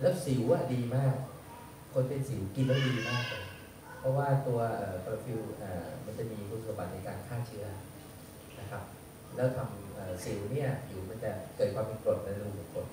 แล้วสิวอะดีมาก คนเป็นสิวกินแล้วดีมากเลยเพราะว่าตัวคลอโรฟิลมันจะมีคุณสมบัติในการฆ่าเชื้อนะครับ แล้วทำสิวเนี่ยอยู่มันจะเกิดความเป็นกรดในรูขุมขน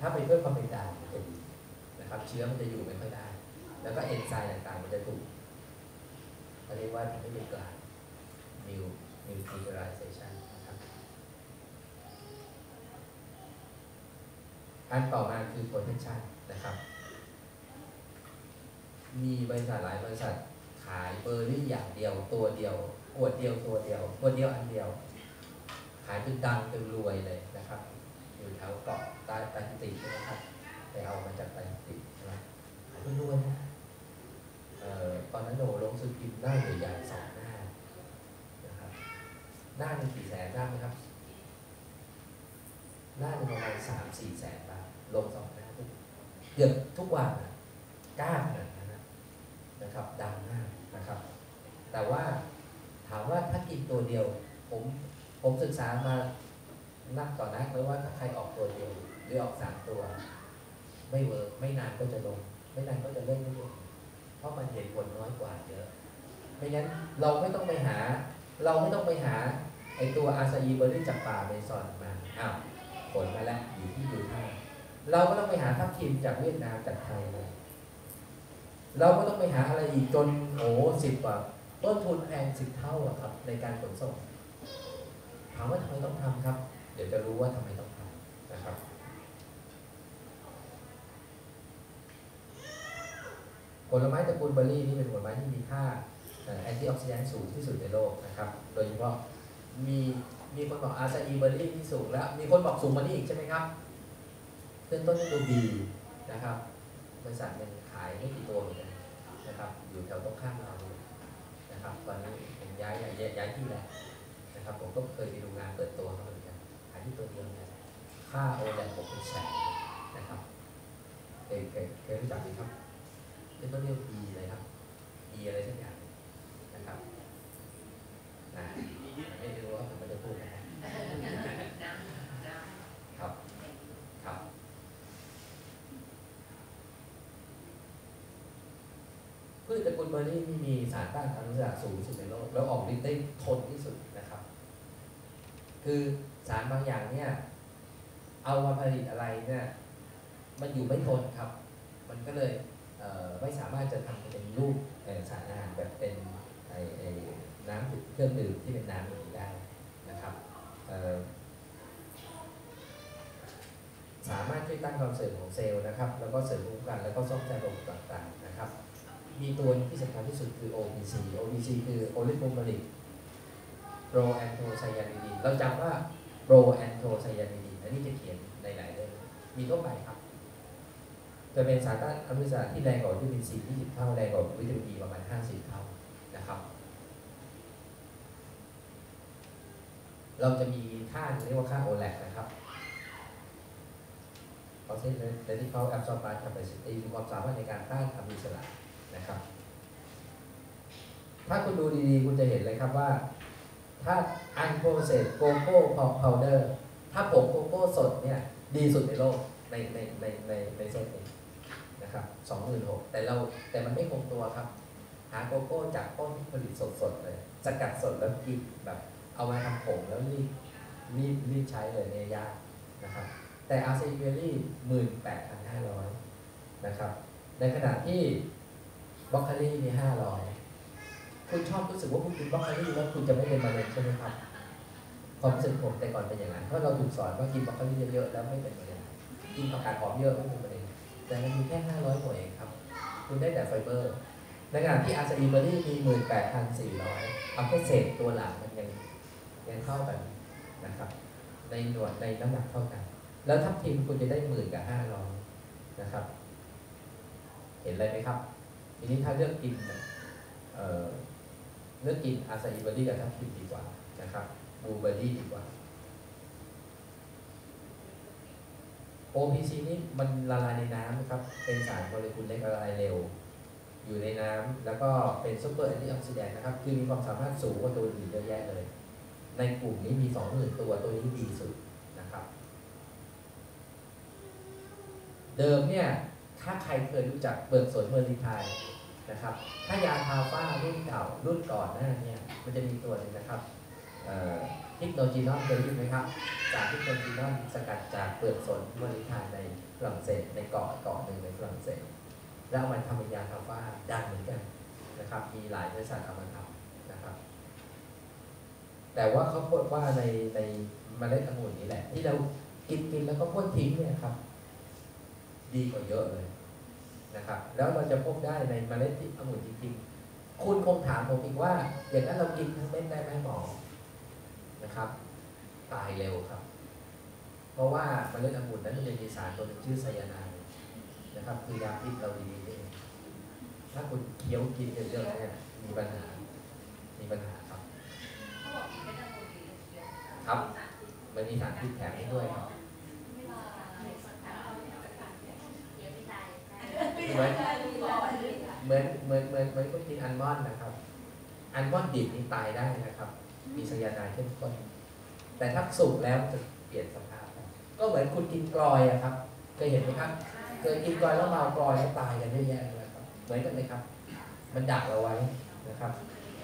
ถ้าไปเพิ่มความเป็นด่างมันจะดีนะครับ เชื้อมันจะอยู่ไม่ค่อยได้ แล้วก็เอนไซม์ต่างๆ มันจะถูกเขาเรียกว่าทำให้เป็นกลาง new nuclearization นะครับ อันต่อมาคือ protection นะครับ มีบริษัทหลายบริษัทขายเบอร์รี่อย่างเดียวตัวเดียวขวดเดียวตัวเดียวขวดเดียวอันเดียว ขายจนดังจนรวยเลยนะครับ อยู่แถวเกาะใต้ใต้ติใช่ไหมครับไปเอามาจากใต้ติใช่ไหมขายจนรวยนะเอ่อตอนนั้นโหนลงซื้อพิมพ์หน้าใหญ่ๆสองหน้านะครับหน้าเป็นกี่แสนหน้าไหมครับหน้าเป็นประมาณสามสี่แสนบาท ลงสองน้าทุกเกือบทุกวันนะกล้าขนาดนั้นนะครับ ดังมากนะครับ แต่ว่าถามว่าถ้ากินตัวเดียว ผมผมศึกษามานักต่อนักแล้วว่าถ้าใครออกตัวเดียวหรือออกสามตัว ไม่เวิร์กไม่นานก็จะลง ไม่นานก็จะเล่นไม่ลงเพราะมันเห็นผลน้อยกว่าเยอะไม่งั้นเราไม่ต้องไปหา เราไม่ต้องไปหาไอตัวอาซาอีเบอร์รี่จากป่าเมซอนมาอ้าวผลมาแล้วอยู่ที่ยูท่า เราก็ต้องไปหาทับทิมจากเวียดนามจากไทยเลยเราก็ต้องไปหาอะไรอีกจนโอ้สิบกว่าต้นทุนแพงสิบเท่าอะครับ ในการขนส่งถามว่าทำไมต้องทำครับ เดี๋ยวจะรู้ว่าทำไมต้องทำนะครับ ผลไม้ตระกูลเบอร์รี่นี่เป็นผลไม้ที่มีค่าแอนตี้ออกซิแดนต์สูงที่สุดในโลกนะครับ โดยเฉพาะมีมีคนบอกอาซาอีเบอร์รี่ที่สูงแล้ว มีคนบอกสูงกว่านี้อีกใช่ไหมครับ ขึ้นต้นด้วยตัวบีนะครับบริษัทหนึ่งขายไม่กี่ตัวเหมือนกันนะครับ อยู่แถวตรงข้ามเราเลยนะครับ ตอนนี้ผมย้ายย้ายย้ายที่แล้วนะครับ ผมก็เคยไปดูงานเปิดตัวเขาเหมือนกันขายที่ตัวเดียวเนี่ยค่าโอแลนผมเป็นแสนนะครับเคยเคยเคยรู้จักไหมครับเป็นต้นเรียก E เลยครับ E อะไรสักอย่างนะครับนะไม่รู้ว่าผมไม่ได้พูดนะครับครับ ครับ พืชตระกูลเบอร์รี่มีสารต้านอนุมูลอิสระสูงสุดในโลก แล้วออกฤทธิ์ได้ทนที่สุดนะครับ คือสารบางอย่างเนี่ย เอามาผลิตอะไรเนี่ย มันอยู่ไม่ทนครับ มันก็เลยเไม่สามารถจะทำเป็นรูปสารอาหารแบบเป็นไอ้ไอน้ำเครื่องดื่มที่เป็นน้ำอื่นได้นะครับสามารถช่วยต้านความเสื่อมของเซลล์นะครับ แล้วก็เสริมภูมิคุ้มกันแล้วก็ซ่อมแซมระบบต่างๆนะครับ มีตัวที่สำคัญที่สุดคือ OPC OPC คือ Oligopolic Proanthocyanidin เราจำว่า Proanthocyanidin อันนี้จะเขียนในหลายเล่มมีทั่วไปครับ จะเป็นสารต้านอนุมูลอิสระที่แรงกว่าวิตามินซี20 เท่าแรงกว่าวิตามินอีประมาณ 50 เท่านะครับ เราจะมีค่าเรียกว่าค่าโอแลกนะครับ Potential Absorbance Capacity คือความสามารถในการต้านอนุมูลอิสระ นะครับ ถ้าคุณดูดีๆ คุณจะเห็นเลยครับว่า ถ้า unprocessed cocoa powder ถ้าผงโกโก้สดเนี่ย ดีสุดในโลกในในในในในเซตนี้นะครับสองหมื่นหกแต่เราแต่มันไม่คงตัวครับ หาโกโก้จากต้นที่ผลิตสดๆเลยสกัดสดแล้วกินแบบเอามาทำผงแล้วรีบรีบรีบใช้เลยเนี่ยยากนะครับ แต่อาร์ซีเบอรี่หมื่นแปดพันห้าร้อยนะครับ ในขณะที่ บล็อกคารี่มีห้าร้อยคุณชอบรู้สึกว่าคุณกินบล็อกคารี่แล้วคุณจะไม่เป็นมะเร็งใช่ไหมครับความรู้สึกผมแต่ก่อนเป็นอย่างนั้นเพราะเราถูกสอนว่ากินบรอกโคลีเยอะๆแล้วไม่เป็นมะเร็งกินผักกาดหอมเยอะไม่เป็นมะเร็งแต่มันมีแค่500หน่วยเองครับ คุณได้แต่ไฟเบอร์ในขณะที่อาซาอีเบอรี่มี18,400เอาแค่เศษตัวหลังมันยังยังเท่ากันนะครับ ในหน่วยในน้ำหนักเท่ากัน แล้วทับทิมคุณจะได้หมื่นกับ500นะครับ เห็นอะไรไหมครับ ทีนี้ถ้าเลือกกินเเลือกกินอาซาอีเบอรี่กับทับทิมดีกว่านะครับบลูเบอร์รี่ดีกว่า OPC นี่มันละลายในน้ำครับ เป็นสารโมเลกุลเล็กละลายเร็ว อยู่ในน้ำแล้วก็เป็นซูเปอร์แอนตี้ออกซิแดนต์นะครับ คือมีความสามารถสูงกว่าตัวอื่นเยอะแยะเลย ในกลุ่มนี้มี 20,000 ตัวตัวนี้ดีสุดนะครับ เดิมเนี่ย ถ้าใครเคยรู้จักเบิกสวนเมอร์ลิไทย นะครับ ถ้ายาทาฟ้ารุ่นเก่ารุ่นก่อนหน้าเนี่ยมันจะมีตัวหนึงนะครับฮิปโนจีนอนเคยด้ยินไหมครับ จากฮิปโนจีนอนสกัดจากเปลือกสนมอร์ลิไทยในฝรั่งเศสในเกาะเกาะหนึ่งในฝรั่งเศส แล้วเอามันทำเป็นยาทาฟ้าดังเหมือนกันนะครับ มีหลายบริษัทเอามาทำนะครับ แต่ว่าเขาพบว่าในในเมล็ดองุ่นนี่แหละ ที่เรากินกินแล้วก็พ่นทิ้งเนี่ยครับ ดีกว่าเยอะเลย นะครับ แล้วเราจะพบได้ในเมล็ดที่องุ่นจริงๆ คุณคงถามผมอีกว่า อย่างนั้นเรากินทั้งเม็ดได้ไหมหมอนะครับ ตายเร็วครับ เพราะว่าเมล็ดองุ่นนั้นมันจะมีสารตัวหนึงชื่อไซยาไนด์นะครับ คือยาพิษเราดีๆนี่ถ้าคุณเคี้ยวกินเยอะๆเนี่ยมีปัญหา มีปัญหาครับ ครับมันมีสารพิษแถมให้ด้วยครับ เหมือนเหมือนเหมือนเหมือนเหมือนคุณกินอัลมอนด์นะครับ อัลมอนด์ดิบนี่ตายได้นะครับ มีไซยาไนด์เข้มข้นแต่ถ้าสุกแล้วจะเปลี่ยนสภาพ ก็เหมือนคุณกินกลอยอะครับเคยเห็นไหมครับเคยกินกลอยแล้วเมากลอยแล้วตายกันเยอะแยะเลยครับเหมือนกันไหมครับ มันดักเอาไว้นะครับ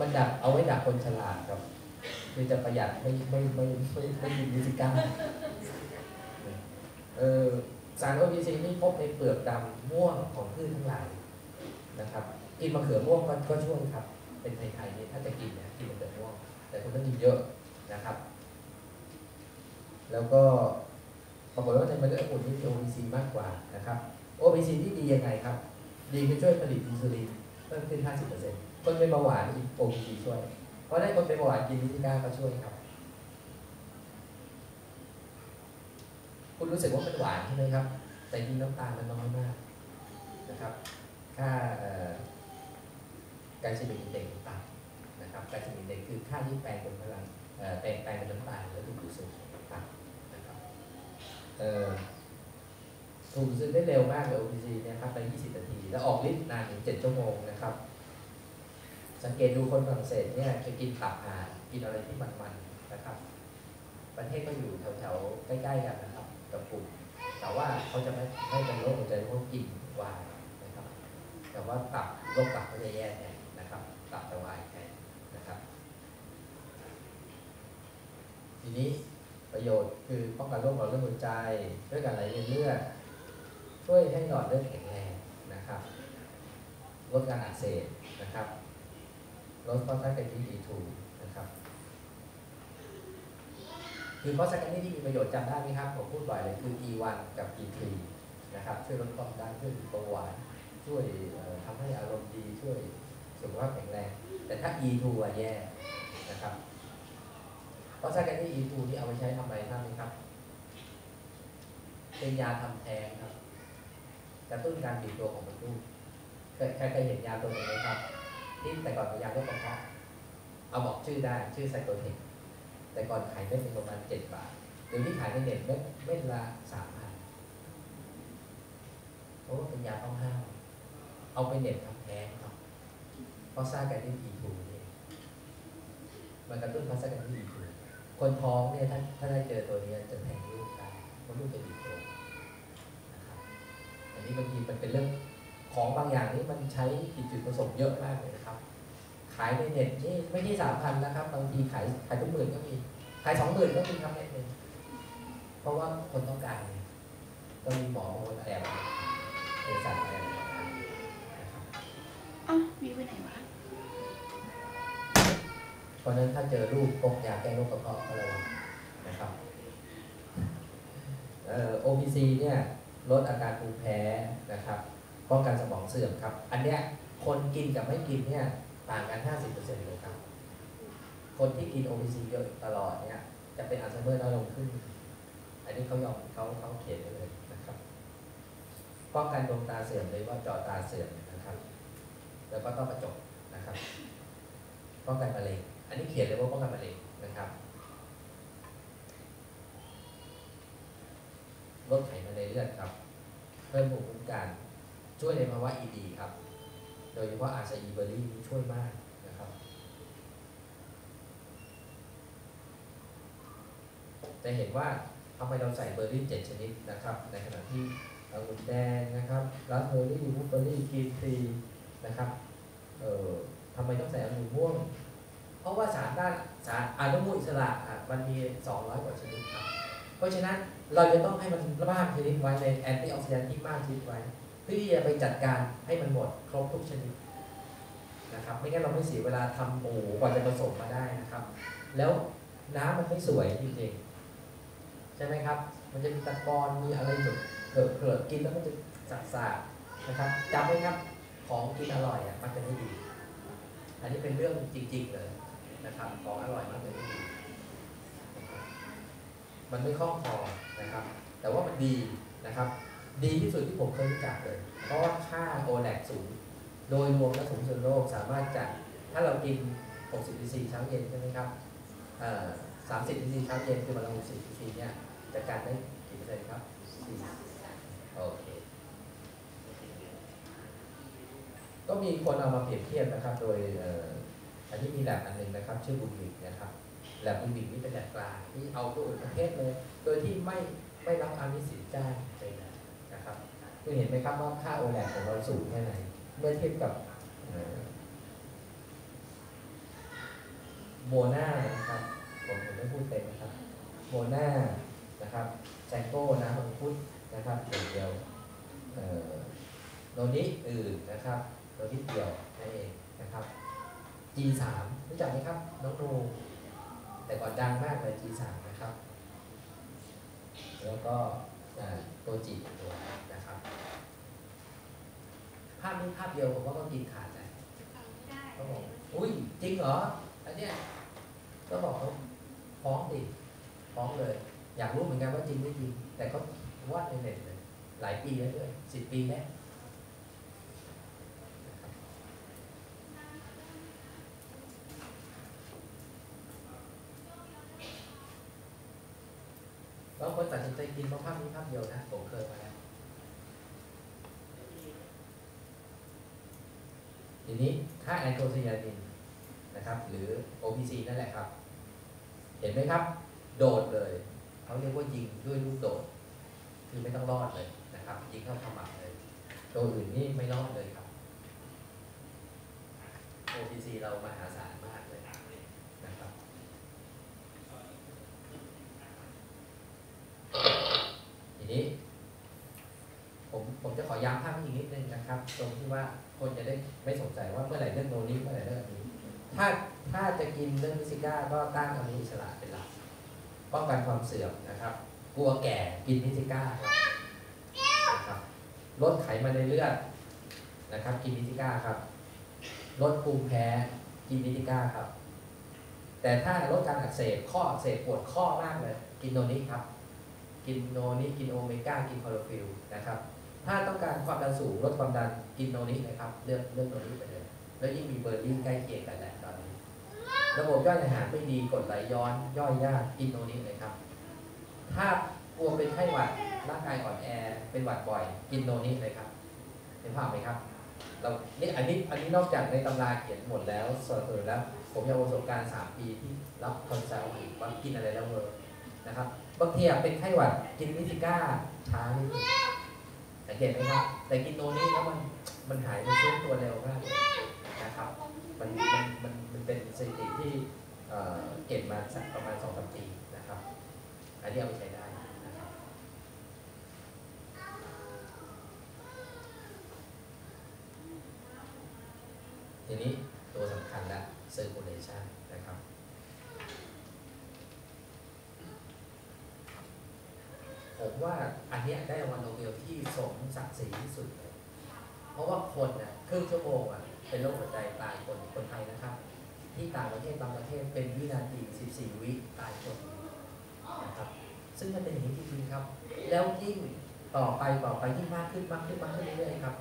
มันดักเอาไว้ดักคนฉลาดครับคือจะประหยัดไม่ไม่ไม่ไม่ไม่ยินดิจิก้าเออ สารโอพีซีนี่พบในเปลือกดำม่วงของพืชทั้งหลายนะครับ กินมะเขือม่วงก็ก็ช่วยครับ เป็นไทยๆนี่ถ้าจะกินนะกินมะเขือม่วง แต่คุณต้องกินเยอะนะครับ แล้วก็ปรากฏว่าในเมล็ดองุ่นนี่มีโอพีซีมากกว่านะครับโอพีซีที่ดียังไงครับ ดีคือช่วยผลิตอินซูลินเพิ่มขึ้น 50%คนเป็นเบาหวานอีกโอพีซีช่วย เพราะได้คนเป็นเบาหวานกินวิติก้าก็ช่วยครับ คุณรู้สึกว่ามันหวานใช่ไหมครับ แต่จริงน้ำตาลมันน้อยมากนะครับค่าไกลซิมิกอินเด็กต่ำนะครับไกลซิมิกอินเด็กคือค่าที่แปลงเป็นพลังแปลงแปลงเป็นน้ำตาลแล้วถูกดูดซึมต่ำนะครับถูกดูดซึมได้เร็วมากเลย OPC นี่ยครับใน 20 นาที แล้วออกฤทธิ์นานถึง 7 ชั่วโมงนะครับ สังเกตดูคนฝรั่งเศสเนี่ยจะกินตับห่านกินอะไรที่มันๆนะครับ ประเทศก็อยู่แถวๆใกล้ๆกันนะครับ กับกลุ่มแต่ว่าเขาจะไม่ไม่เป็นโรคหัวใจเพราะกินวายนะครับ แต่ว่าตับโรคตับก็จะแย่แทนนะครับ ตับจะวายแทนนะครับ ทีนี้ประโยชน์คือป้องกันโรคหลอดเลือดหัวใจด้วยการไหลเวียนเลือดช่วยให้หลอดเลือดแข็งแรงนะครับลดการอักเสบนะครับลดฟอสฟาเป็นที่ดีทูนะครับ คือฟอสฟาเป็นที่มีประโยชน์จำได้ไหมครับ ผมพูดบ่อยเลยคือ E1 กับ E3 นะครับช่วยลดความดันช่วยลดเบาหวานช่วยเอ่อทำให้อารมณ์ดีช่วยสุขภาพแข็งแรง แต่ถ้า E2 อะแย่นะครับฟอสฟาเป็นที่ E2 นี่เอาไปใช้ทำอะไรทราบไหมครับ เป็นยาทำแท้งครับกระตุ้นการบีบตัวของมดลูกเคยใครเคยเห็นยาตัวนี้ไหมครับที่แต่ก่อนเป็นยาโรคกระเพาะเอาบอกชื่อได้ชื่อไซโตเทค แต่ก่อนขายเม็ดเป็นประมาณเจ็ดบาทเดี๋ยวนี้ขายในเน็ตเม็ดเม็ดละสามพันเพราะว่าเป็นยาต้องห้ามเอาไปเน็ตทำแท้งครับเพราะสร้างการที่อีทูนี่มันกระตุ้นพัสการที่อีทูคนท้องเนี่ยถ้าถ้าได้เจอตัวนี้จะแทงลูกได้เพราะลูกจะบีตัวนะครับอันนี้บางทีมันเป็นเรื่องของบางอย่างนี่มันใช้ผิดจุดประสงค์เยอะมากเลยนะครับายในเน็ตนี่ไม่ใช่สามพันนะครับ บางทีขายขายเป็นหมื่นก็มีขายสองหมื่นก็มีครับเน็ตหนึ่งเพราะว่าคนต้องการไงก็มีหมอบางคนแอบเอสัตว์แอบนะครับอ้าววิวไปไหนวะเพราะฉะนั้นถ้าเจอรูปพกยาแก้โรคกระเพาะก็ระวังนะครับเอ่อ OPC เนี่ยลดอาการภูมิแพ้นะครับป้องกันสมองเสื่อมครับ อันเนี้ยคนกินกับไม่กินเนี่ย ต่างกัน 50%เลยครับ คนที่กินโอ OPC เยอะตลอดเนี่ย จะเป็นอัลไซเมอร์น้อยลงขึ้น อันนี้เขายอมเขาเขาเขียนเลยนะครับ ป้องกันดวงตาเสื่อมเลยว่าจอตาเสื่อมนะครับ แล้วก็ต้องกระจกนะครับ ป้องกันมะเร็ง อันนี้เขียนเลยว่าป้องกันมะเร็งนะครับ ลดไขมันในเลือดครับ เพิ่มภูมิคุ้มกัน ช่วยในภาวะ ED ครับ โดยเฉพาะอาซาอีเบอร์รี่ช่วยมากนะครับ จะเห็นว่าทำไมเราใส่เบอร์รี่เจ็ดชนิดนะครับ ในขณะที่องุ่นแดงนะครับราสเบอร์รี่บูเบอร์รี่กรีนทีนะครับเอ่อทำไมต้องใส่องุ่นม่วง เพราะว่าสารต้านสารอนุมูลอิสระมันมี 200 กว่าชนิดครับ เพราะฉะนั้นเราจะต้องให้มันมากชนิดไว้ในแอนตี้ออกซิแดนต์ที่มากชนิดไว้ พื่อที่จะไปจัดการให้มันหมดครบทุกชนิดนะครับ ไม่งั้นเราไม่เสียเวลาทำหมูกว่าจะผสมมาได้นะครับ แล้วน้ำมันไม่สวยจริงๆใช่ไหมครับ มันจะมีตะกอนมีอะไรแบบเกิดเกิดกินแล้วมันจะสะสานะครับจำไว้ครับของกินอร่อยอะมันจะไม่ดี อันนี้เป็นเรื่องจริง ๆ เลยนะครับของอร่อยมันจะไม่ดีมันไม่คล่องคอนะครับ แต่ว่ามันดีนะครับ ดีที่สุดที่ผมเคยรู้จักเลย เพราะว่าค่าโอแลกสูง โดยรวมและสูงสุดโลกสามารถจะถ้าเรากิน 60 cc เช้าเย็นใช่ไหมครับเอ่อ30 cc เช้าเย็นคือวันละ60 cc เนี่ยจะการได้กี่เปอร์เซ็นต์ครับโอเค ก็มีคนเอามาเปรียบเทียบนะครับ โดยอันนี้มีแลบอันหนึ่งนะครับ ชื่อบุญวิกนะครับแลบบุญวิกนี่เป็นแลบกลางที่เอาตัวอื่นประเทศเลย โดยที่ไม่ไม่รับอามิสินจ้างเลย นะครับคุณเห็นไหมครับว่าค่าโอแลกของเราสูงแค่ไหน เมื่อเทียบกับโมนานะครับ ผมผมไม่พูดเต็มนะครับโมนานะครับแซงโก้น้ำมังคุดนะครับอย่างเดียวเอ่อโนนี้อื่นนะครับโนนี้เดียวนั่นเองนะครับ G3 รู้จักไหมครับ น้องโนแต่ก่อนดังมากเลย G3 นะครับ แล้วก็ ตัวจีตัวนะครับ ภาพนี้ภาพเดียวผมว่าก็กินขาดนะเขาบอกอุ้ยจริงเหรออันเนี้ยก็บอกเขาฟ้องดิฟ้องเลย อยากรู้เหมือนกันว่าจริงไม่จริงแต่เขาวาดในเน็ตเลย หลายปีแล้วด้วยสิบปีแล้ว บางคนตัดสินใจกินเพราะภาพนี้ภาพเดียวนะผมเคยมาแล้วทีนี้ค่าแอนโทไซยานินนะครับ หรือ OPC นั่นแหละครับ เห็นไหมครับ โดดเลยเขาเรียกว่ายิงด้วยลูกโดด คือไม่ต้องรอดเลยนะครับ ยิงเข้าขมับเลย ตัวอื่นนี่ไม่รอดเลยครับ OPC เรามหาศาลมากเลยนะครับ ทีนี้ ผมผมจะขอย้ำภาพนี้อีก นะครับ ตรงที่ว่าคนจะได้ไม่สงสัยว่าเมื่อไหร่เรื่องโนนี้เมื่อไหร่เรื่องนี้ถ้าถ้าจะกินเรื่องมิซิก้าก็ตั้งอนุอิสระเป็นหลักป้องกันความเสื่อมนะครับ กลัวแก่กินมิซิก้าครับนะครับลดไขมันในเลือดนะครับ กินมิซิก้าครับลดภูมิแพ้กินมิซิก้าครับ แต่ถ้าลดการอักเสบข้ออักเสบปวดข้อมากเลย กินโนนี้ครับ กินโนนี้กินโอเมก้ากินคลอโรฟิลนะครับ ถ้าต้องการความดันสูงลดความดันกินโนนี้นะครับเลือกเลือกโนนี้ไปเลย แล้วยิ่งมีเบอร์ยิ่งใกล้เคียงกันแหละตอนนี้ ระบบย่อยอาหารไม่ดีกดไหลย้อนย่อยยากกินโนนี้เลยครับ ถ้ากลัวเป็นไข้หวัดร่างกายอ่อนแอเป็นหวัดบ่อย กินโนนี้เลยครับเห็นภาพไหมครับเรานี่อันนี้อันนี้นอกจากในตำราเขียนหมดแล้วสรุปแล้ว ผมยังประสบการณ์ 3 ปีที่รับคอนซัลท์อีกว่ากินอะไรแล้วเวิร์นะครับบางทีเป็นไข้หวัดกินวิติก้าช้านิดนึง สังเกตไหมครับ แต่กินโนนี้แล้วมันมันหายไปช่วงตัวเร็วมากนะครับ มันมันมันมันเป็นสถิติที่เอ่อเก็บมาสักประมาณสองสามปีนะครับ อันนี้เอาไปใช้ได้นะครับทีนี้ตัวสำคัญละ circulation นะครับ ผมว่าอันนี้ได้รางวัลโนเบลที่สมศักดิ์ศรีที่สุดเลย เพราะว่าคนน่ะครึ่งชั่วโมงอะเป็นโรคหัวใจตายคนคนไทยนะครับ ที่ต่างประเทศบางประเทศเป็นวินาที 14 วิตายคนนะครับ ซึ่งมันเป็นอย่างนี้จริงๆครับ แล้วยิ่งต่อไปต่อไปยิ่งมากขึ้นมากขึ้นมากขึ้นเรื่อยๆครับ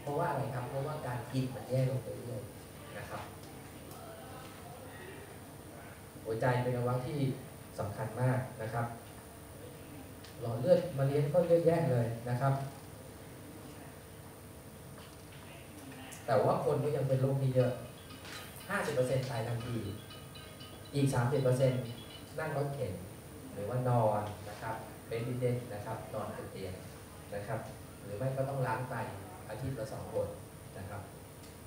เพราะว่าอะไรครับ เพราะว่าการกินมันแย่ลงไปเรื่อยๆนะครับ หัวใจเป็นอวัยวะที่สำคัญมากนะครับ หลอดเลือดมาเลี้ยงก็เยอะแยะเลยนะครับ แต่ว่าคนก็ยังเป็นโรคนี้เยอะ 50%ตายทันที อีก 30%นั่งรถเข็น หรือว่านอนนะครับ เป็นดิเดนนะครับ นอนติดเตียงนะครับ หรือไม่ก็ต้องล้างไตอาทิตย์ละสองคนนะครับ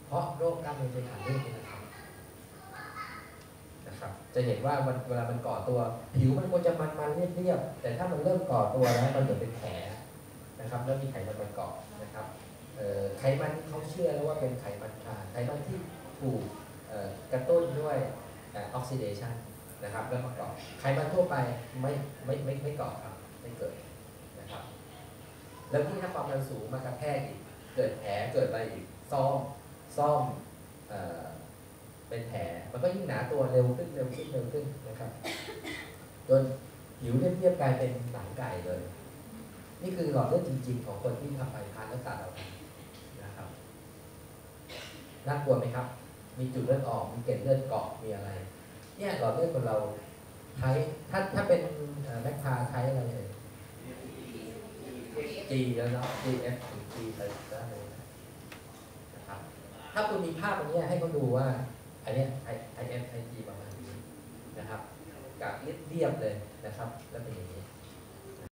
เพราะโรคกล้ามเนื้อใจขาดเลือดนะครับ จะเห็นว่ามันเวลามันก่อตัว ผิวมันควรจะมันๆเรียบๆแต่ถ้ามันเริ่มก่อตัวแล้วมันเหมือนเป็นแผลนะครับแล้วมีไขมันมันเกาะนะครับไขมันที่เขาเชื่อแล้วว่าเป็นไขมันทรานไขมันที่ถูกกระตุ้นด้วยออกซิเดชันนะครับแล้วมาเกาะไขมันทั่วไปไม่ไม่ไม่ไม่เกาะครับไม่เกิดนะครับ แล้วที่ถ้าความดันสูงมากระแทกอีกเกิดแผลเกิดอะไรอีกซ่อมซ่อม เป็นแผลมันก็ยิ่งหนาตัวเร็วขึ้นเร็วขึ้นเร็วขึ้นนะครับจนผิวเรียบๆกลายเป็นหนังไก่เลย นี่คือหลอดเลือดจริง ๆ ของคนที่ทำไปพานแล้วตัดออกนะครับน่ากลัวไหมครับ มีจุดเลือดออกมีเกล็ดเลือดเกาะมีอะไร เนี่ยหลอดเลือดคนเราใช้ถ้าถ้าเป็นแมคพาใช้อะไรเลย G แล้วเนาะ G F ถึง G ไปได้เลยนะครับถ้าคุณมีภาพอันนี้ให้เขาดูว่า อันนี้ย I I F I G ประมาณนี้นะครับกากเรียบเลยนะครับ แล้วเป็นอย่างนี้